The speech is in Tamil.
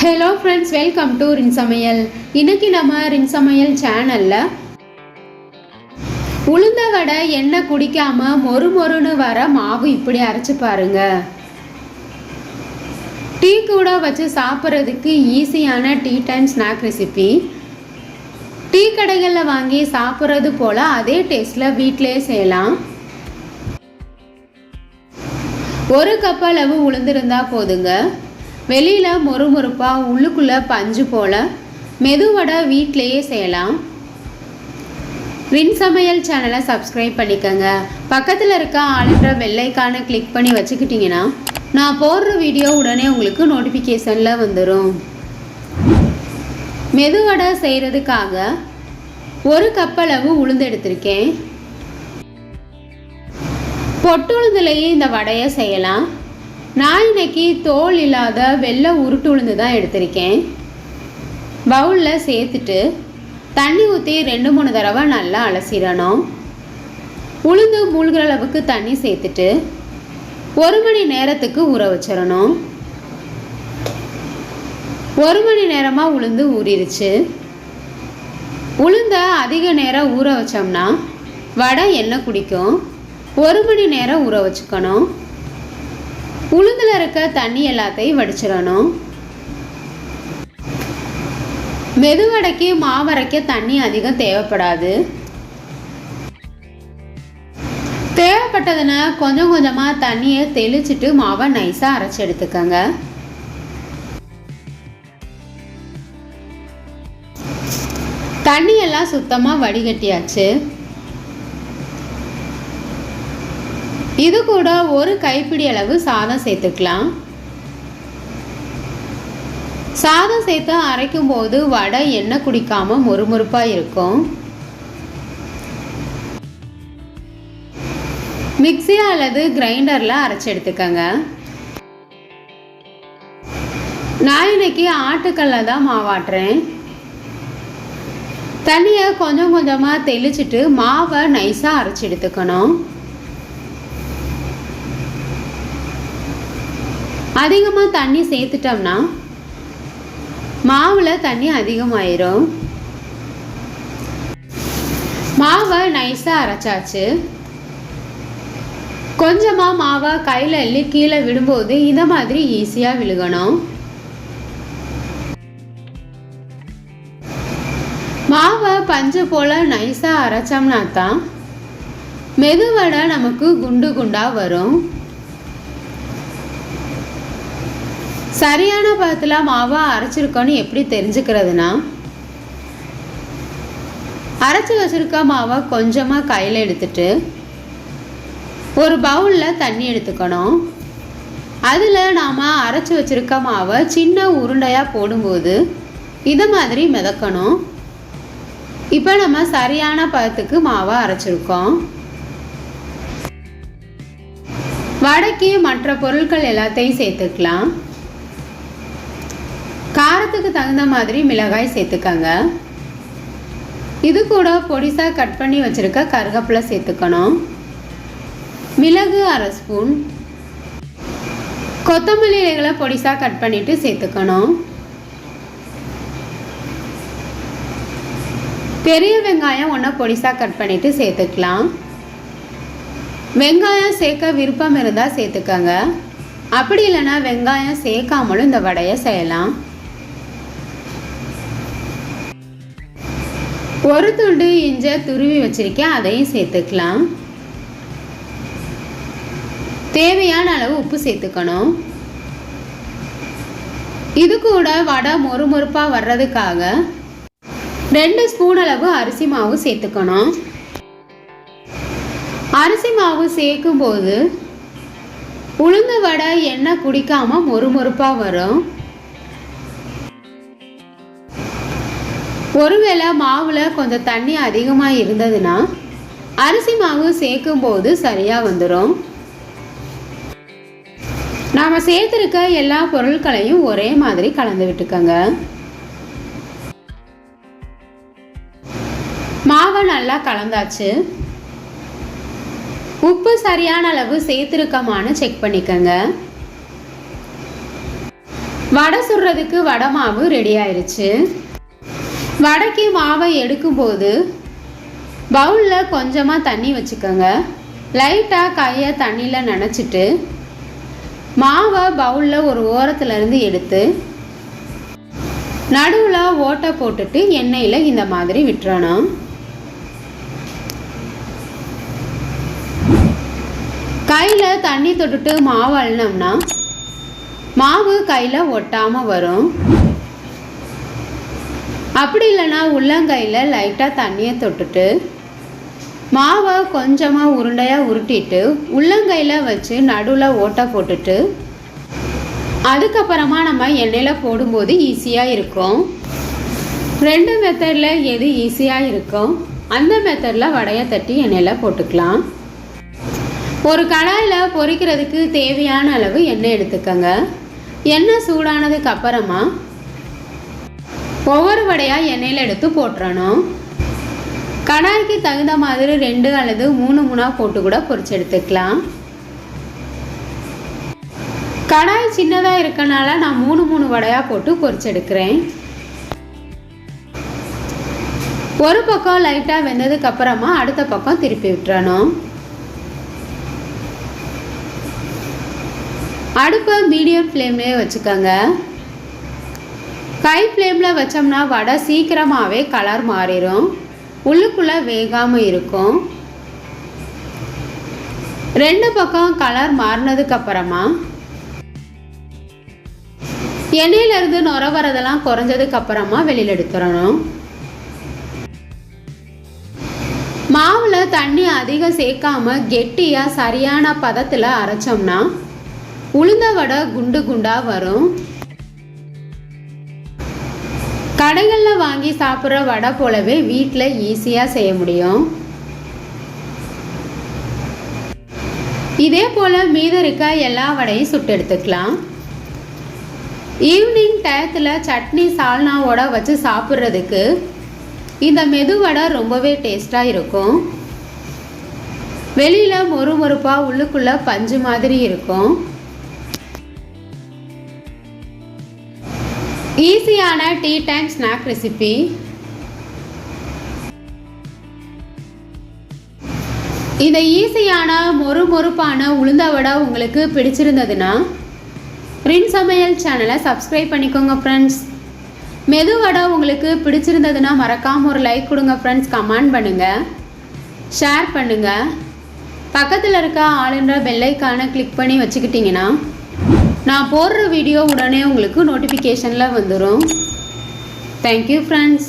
ஹலோ ஃப்ரெண்ட்ஸ் வெல்கம் டு ரின் சமையல் இன்னைக்கு நம்ம ரின் சமையல் சேனலில் உளுந்த வடை எண்ணெய் குடிக்காமல் மொறு மொறுன்னு வர மாவு இப்படி அரைச்சி பாருங்க. டீ கூட வச்சு சாப்பிட்றதுக்கு ஈஸியான tea time snack recipe tea கடைகளில் வாங்கி சாப்பிட்றது போல் அதே டேஸ்ட்டில் வீட்டிலேயே செய்யலாம். ஒரு கப் அளவு உளுந்திருந்தால் போதுங்க. வெளியில் மொறுமொறுப்பாக உள்ளுக்குள்ளே பஞ்சு போல் மெதுவடை வீட்டிலையே செய்யலாம். ரின் சமையல் சேனலை சப்ஸ்கிரைப் பண்ணிக்கோங்க. பக்கத்தில் இருக்க ஆளுன்ற வெள்ளைக்கான கிளிக் பண்ணி வச்சுக்கிட்டிங்கன்னா நான் போடுற வீடியோ உடனே உங்களுக்கு நோட்டிஃபிகேஷனில் வந்துடும் மெதுவடை செய்கிறதுக்காக ஒரு கப்பளவு உளுந்து எடுத்திருக்கேன். பொட்டுழுந்துலேயே இந்த வடையை செய்யலாம். நான் இன்னைக்கு தோல் இல்லாத வெள்ளை உருட்டு உளுந்து தான் எடுத்திருக்கேன். பவுலில் சேர்த்துட்டு தண்ணி ஊற்றி ரெண்டு மூணு தடவை நல்லா அலசிடணும். உளுந்து மூழ்கிற அளவுக்கு தண்ணி சேர்த்துட்டு ஒரு மணி நேரத்துக்கு ஊற வச்சிடணும். ஒரு மணி நேரமாக உளுந்து ஊறிடுச்சு உளுந்த அதிக நேரம் ஊற வச்சோம்னா வடை எண்ணெய் குடிக்கும். ஒரு மணி நேரம் ஊற வச்சுக்கணும். உளுந்தில் இருக்க தண்ணி எல்லாத்தையும் வடிச்சிடணும். மெதுவடைக்கு மாவரைக்க தண்ணி அதிகம் தேவைப்படாது. தேவைப்பட்டதுன்னா கொஞ்சம் கொஞ்சமாக தண்ணியை தெளிச்சிட்டு மாவை நைஸாக அரைச்சி எடுத்துக்கோங்க. தண்ணியெல்லாம் சுத்தமாக வடிகட்டியாச்சு. இது கூட ஒரு கைப்பிடி அளவு சாதம் சேர்த்துக்கலாம். சாதம் சேர்த்து அரைக்கும் போது வடை எண்ணெய் குடிக்காம மொறுமொறுப்பாக இருக்கும். மிக்ஸி அல்லது கிரைண்டரில் அரைச்சி எடுத்துக்கோங்க. நான் இன்னைக்கு ஆட்டுக்கல்ல தான் மாவாட்டுறேன் தண்ணியை கொஞ்சம் கொஞ்சமாக தெளிச்சிட்டு மாவை நைஸாக அரைச்சி எடுத்துக்கணும். அதிகமாக தண்ணி சேர்த்துட்டோம்னா மாவில் தண்ணி அதிகமாயிரும். மாவை நைஸாக அரைச்சாச்சு. கொஞ்சமாக மாவை கையில் அள்ளி கீழே விடும்போது இந்த மாதிரி ஈஸியாக விழுகணும். மாவை பஞ்சு போல் நைஸாக அரைச்சோம்னா தான் மெதுவடை நமக்கு குண்டு குண்டாக வரும். சரியான பதத்தில் மாவை அரைச்சிருக்கோன்னு எப்படி தெரிஞ்சுக்கிறதுனா அரைச்சி வச்சுருக்க மாவை கொஞ்சமாக கையில் எடுத்துட்டு ஒரு பவுலில் தண்ணி எடுத்துக்கணும். அதில் நாம் அரைச்சி வச்சுருக்க மாவை சின்ன உருண்டையாக போடும்போது இதை மாதிரி மிதக்கணும். இப்போ நம்ம சரியான பதத்துக்கு மாவை அரைச்சிருக்கோம். வடைக்கு மற்ற பொருட்கள் எல்லாத்தையும் சேர்த்துக்கலாம். காரத்துக்கு தகுந்த மாதிரி மிளகாய் சேர்த்துக்கங்க. இது கூட பொடிசாக கட் பண்ணி வச்சுருக்க கருகப்பிலை சேர்த்துக்கணும். மிளகு அரை ஸ்பூன். கொத்தமல்லி இலைகளை பொடிசாக கட் பண்ணிவிட்டு சேர்த்துக்கணும். பெரிய வெங்காயம் ஒன்று பொடிசாக கட் பண்ணிவிட்டு சேர்த்துக்கலாம். வெங்காயம் சேர்க்க விருப்பம் இருந்தால் சேர்த்துக்கங்க. அப்படி இல்லைன்னா வெங்காயம் சேர்க்காமலும் இந்த வடையை செய்யலாம். ஒரு துண்டு இஞ்சை துருவி வச்சுருக்கேன் அதையும் சேர்த்துக்கலாம். தேவையான அளவு உப்பு சேர்த்துக்கணும். இது கூட வடை மொறுமொறுப்பாக வர்றதுக்காக ரெண்டு ஸ்பூன் அளவு அரிசி மாவு சேர்த்துக்கணும். அரிசி மாவு சேர்க்கும் போது உளுந்து வடை எண்ணெய் குடிக்காமல் மொறுமொறுப்பாக வரும். ஒருவேளை மாவில் கொஞ்சம் தண்ணி அதிகமாக இருந்ததுன்னா அரிசி மாவு சேர்க்கும் போது சரியாக வந்துடும் நாம் சேர்த்துருக்க எல்லா பொருட்களையும் ஒரே மாதிரி கலந்து விட்டுக்கோங்க. மாவை நல்லா கலந்தாச்சு. உப்பு சரியான அளவு சேர்த்துருக்கமான்னு செக் பண்ணிக்கோங்க. வடை சுடுறதுக்கு வடை மாவு ரெடி ஆயிருச்சு. வடக்கி மாவை எடுக்கும்போது பவுலில் கொஞ்சமாக தண்ணி வச்சுக்கோங்க. லைட்டாக கையை தண்ணியில் நனைச்சிட்டு மாவை பவுலில் ஒரு ஓரத்துலேருந்து எடுத்து நடுவில் ஓட்டை போட்டுட்டு எண்ணெயில் இந்த மாதிரி விட்டுறணும். கையில் தண்ணி தொட்டுட்டு மாவு அழுனோம்னா மாவு கையில் ஒட்டாமல் வரும். அப்படி இல்லைன்னா உள்ளங்கையில் லைட்டாக தண்ணியை தொட்டுட்டு மாவை கொஞ்சமாக உருண்டையாக உருட்டிட்டு உள்ளங்கையில் வச்சு நடுவில் ஓட்டை போட்டுட்டு அதுக்கப்புறமா நம்ம எண்ணெயில் போடும்போது ஈஸியாக இருக்கும். ரெண்டு மெத்தடில் எது ஈஸியாக இருக்கும் அந்த மெத்தடில் வடையை தட்டி எண்ணெயில் போட்டுக்கலாம். ஒரு கடாயில் பொரிக்கிறதுக்கு தேவையான அளவு எண்ணெய் எடுத்துக்கோங்க. எண்ணெய் சூடானதுக்கு அப்புறமா ஒவ்வொரு வடையாக எண்ணெயில் எடுத்து போட்டுறணும். கடாய்க்கு தகுந்த மாதிரி ரெண்டு அல்லது மூணு மூணாக போட்டு கூட பொறிச்சு எடுத்துக்கலாம். கடாய் சின்னதாக இருக்கனால நான் மூணு மூணு வடையாக போட்டு பொரிச்சு எடுக்கிறேன். ஒரு பக்கம் லைட்டாக வெந்ததுக்கு அப்புறமா அடுத்த பக்கம் திருப்பி விட்டுறணும். அடுப்பை மீடியம் ஃப்ளேம்லேயே வச்சுக்கோங்க. கை ஃப்ளேமில் வச்சோம்னா வடை சீக்கிரமாகவே கலர் மாறிடும் உள்ளுக்குள்ளே வேகாமல் இருக்கும். ரெண்டு பக்கம் கலர் மாறினதுக்கப்புறமா எண்ணெயிலேருந்து நுர வரதெல்லாம் குறைஞ்சதுக்கப்புறமா வெளியில் எடுத்துடணும். மாவில் தண்ணி அதிகம் சேர்க்காம கெட்டியாக சரியான பதத்தில் அரைச்சோம்னா உளுந்த வடை குண்டு குண்டாக வரும். கடைகளில் வாங்கி சாப்பிட்ற வடை போலவே வீட்டில் ஈஸியாக செய்ய முடியும். இதே போல் மீதம் இருக்க எல்லா வடையும் சுட்டு எடுத்துக்கலாம். ஈவினிங் டயத்தில் சட்னி சால்னாவோட வச்சு சாப்பிட்றதுக்கு இந்த மெது வடை ரொம்பவே டேஸ்ட்டாக இருக்கும். வெளியில் மொறு மொறுப்பாக உள்ளுக்குள்ளே பஞ்சு மாதிரி இருக்கும். ஈஸியான டீ டைம் ஸ்நாக் ரெசிபி இந்த ஈஸியான மொறு மொறுப்பான உளுந்த வடை உங்களுக்கு பிடிச்சிருந்ததுன்னா ரின் சமையல் சேனலை சப்ஸ்கிரைப் பண்ணிக்கோங்க ஃப்ரெண்ட்ஸ் மெது வடை உங்களுக்கு பிடிச்சிருந்ததுன்னா மறக்காமல் ஒரு லைக் கொடுங்க ஃப்ரெண்ட்ஸ் கமெண்ட் பண்ணுங்கள் ஷேர் பண்ணுங்கள் பக்கத்தில் இருக்க ஆளுன்ற பெல்லைக்கான கிளிக் பண்ணி வச்சுக்கிட்டிங்கன்னா நான் போடுற வீடியோ உடனே உங்களுக்கு நோட்டிஃபிகேஷனில் வந்துடும் தேங்க்யூ ஃப்ரெண்ட்ஸ்